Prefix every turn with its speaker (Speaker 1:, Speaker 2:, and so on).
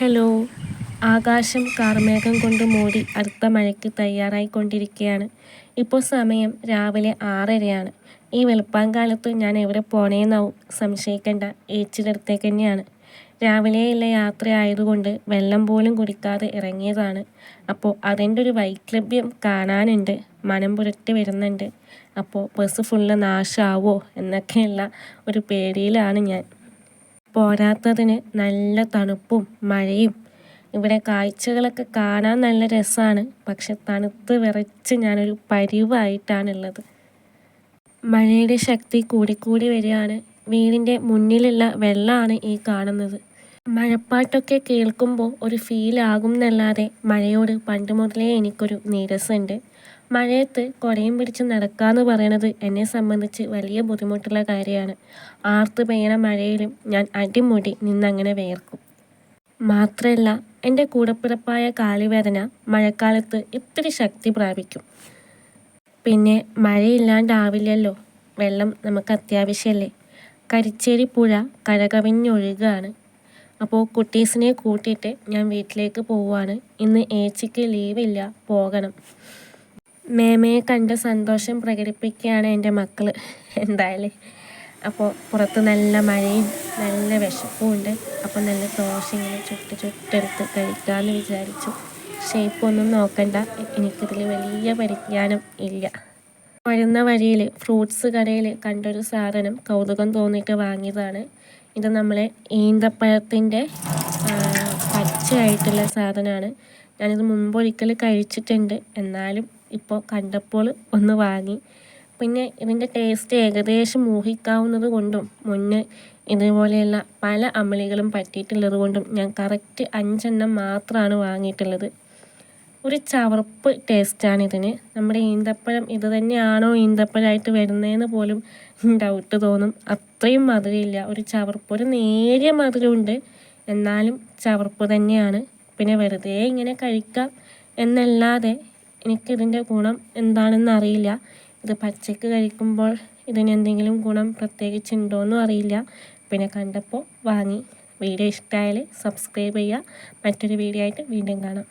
Speaker 1: Hello. ആകാശം കാർമേഘം കൊണ്ട് മൂടി അടുത്ത മഴയ്ക്ക് തയ്യാറായിക്കൊണ്ടിരിക്കുകയാണ് ഇപ്പോൾ സമയം രാവിലെ ആറരയാണ്. ഈ വെളുപ്പാങ്കാലത്ത് ഞാൻ എവിടെ പോണേന്നാവും സംശയിക്കേണ്ട ഏച്ചിയുടെ അടുത്തേക്ക് തന്നെയാണ്. രാവിലെയുള്ള യാത്ര ആയതുകൊണ്ട് വെള്ളം പോലും കുടിക്കാതെ ഇറങ്ങിയതാണ്. അപ്പോൾ അതിന്റെ ഒരു വൈക്ലഭ്യം കാണാനുണ്ട്. മനം പുരട്ടി വരുന്നുണ്ട്. അപ്പോൾ ബസ് ഫുള്ള് നാശമാവോ എന്നൊക്കെയുള്ള ഒരു പേടിയിലാണ് ഞാൻ. പോരാത്തതിന് നല്ല തണുപ്പും മഴയും. ഇവിടെ കാഴ്ചകളൊക്കെ കാണാൻ നല്ല രസമാണ് പക്ഷെ തണുത്ത് വിറച്ച് ഞാനൊരു പരിവായിട്ടാണുള്ളത്. മഴയുടെ ശക്തി കൂടിക്കൂടി വരികയാണ്. വീടിന്റെ മുന്നിലുള്ള വെള്ളമാണ് ഈ കാണുന്നത്. മഴപ്പാട്ടൊക്കെ കേൾക്കുമ്പോൾ ഒരു ഫീലാകും എന്നല്ലാതെ മഴയോട് പണ്ട് മുതലേ എനിക്കൊരു നീരസമുണ്ട്. മഴയത്ത് കുടയും പിടിച്ച് നടക്കാന്ന് പറയണത് എന്നെ സംബന്ധിച്ച് വലിയ ബുദ്ധിമുട്ടുള്ള കാര്യമാണ്. ആർത്ത് പെയ്യണ മഴയിലും ഞാൻ അടിമുടി നിന്നങ്ങനെ വേർക്കും. മാത്രമല്ല എന്റെ കൂടപ്പിറപ്പായ കാലുവേദന മഴക്കാലത്ത് ഇത്തിരി ശക്തി പ്രാപിക്കും. പിന്നെ മഴയില്ലാണ്ടാവില്ലല്ലോ. വെള്ളം നമുക്ക് അത്യാവശ്യമല്ലേ കരിച്ചേരി പുഴ കരകവിഞ്ഞൊഴുകാണ്. അപ്പോൾ കുട്ടീസിനെ കൂട്ടിയിട്ട് ഞാൻ വീട്ടിലേക്ക് പോവുകയാണ് ഇന്ന് ഏച്ചിക്ക് ലീവില്ല പോകണം. മേമയെ കണ്ട് സന്തോഷം പ്രകടിപ്പിക്കുകയാണ് എന്റെ മക്കൾ എന്തായാലും. അപ്പോൾ പുറത്ത് നല്ല മഴയും നല്ല വിശപ്പും ഉണ്ട്. അപ്പോൾ നല്ല ദോശ ഇങ്ങനെ ചുട്ട് ചുട്ടെടുത്ത് കഴിക്കാമെന്ന് വിചാരിച്ചു. ഷേപ്പൊന്നും നോക്കണ്ട. എനിക്കിതിൽ വലിയ പരിജ്ഞാനം ഇല്ല. വരുന്ന വഴിയിൽ ഫ്രൂട്ട്സ് കടയിൽ കണ്ടൊരു സാധനം കൗതുകം തോന്നിയിട്ട് വാങ്ങിയതാണ്. ഇത് നമ്മളെ ഈന്തപ്പഴത്തിന്റെ പച്ചയായിട്ടുള്ള സാധനമാണ് ഞാനിത് മുമ്പൊരിക്കൽ കഴിച്ചിട്ടുണ്ട്. എന്നാലും ഇപ്പോൾ കണ്ടപ്പോൾ ഒന്ന് വാങ്ങി. പിന്നെ ഇതിന്റെ ടേസ്റ്റ് ഏകദേശം ഊഹിക്കാവുന്നത് കൊണ്ടും മുന്നേ ഇതുപോലെയുള്ള പല അമളികളും പറ്റിയിട്ടുള്ളത് കൊണ്ടും ഞാൻ കറക്റ്റ് അഞ്ചെണ്ണം മാത്രമാണ് വാങ്ങിയിട്ടുള്ളത്. ഒരു ചവർപ്പ് ടേസ്റ്റാണ് ഇതിന് നമ്മുടെ ഈന്തപ്പഴം ഇത് തന്നെയാണോ ഈന്തപ്പഴമായിട്ട് വരുന്നതെന്ന് പോലും ഡൗട്ട് തോന്നും. അത്രയും മധുരമില്ല. ഒരു ചവർപ്പ് ഒരു നേരിയ മധുരമുണ്ട്. എന്നാലും ചവർപ്പ് തന്നെയാണ്. പിന്നെ വെറുതെ ഇങ്ങനെ കഴിക്കാം എന്നല്ലാതെ എനിക്കിതിന്റെ ഗുണം എന്താണെന്ന് അറിയില്ല. ഇത് പച്ചക്ക് കഴിക്കുമ്പോൾ ഇതിനെന്തെങ്കിലും ഗുണം പ്രത്യേകിച്ച് ഉണ്ടോയെന്നും അറിയില്ല. പിന്നെ കണ്ടപ്പോൾ വാങ്ങി. വീഡിയോ ഇഷ്ടമായാൽ സബ്സ്ക്രൈബ് ചെയ്യുക. മറ്റൊരു വീഡിയോ ആയിട്ട് വീണ്ടും കാണാം.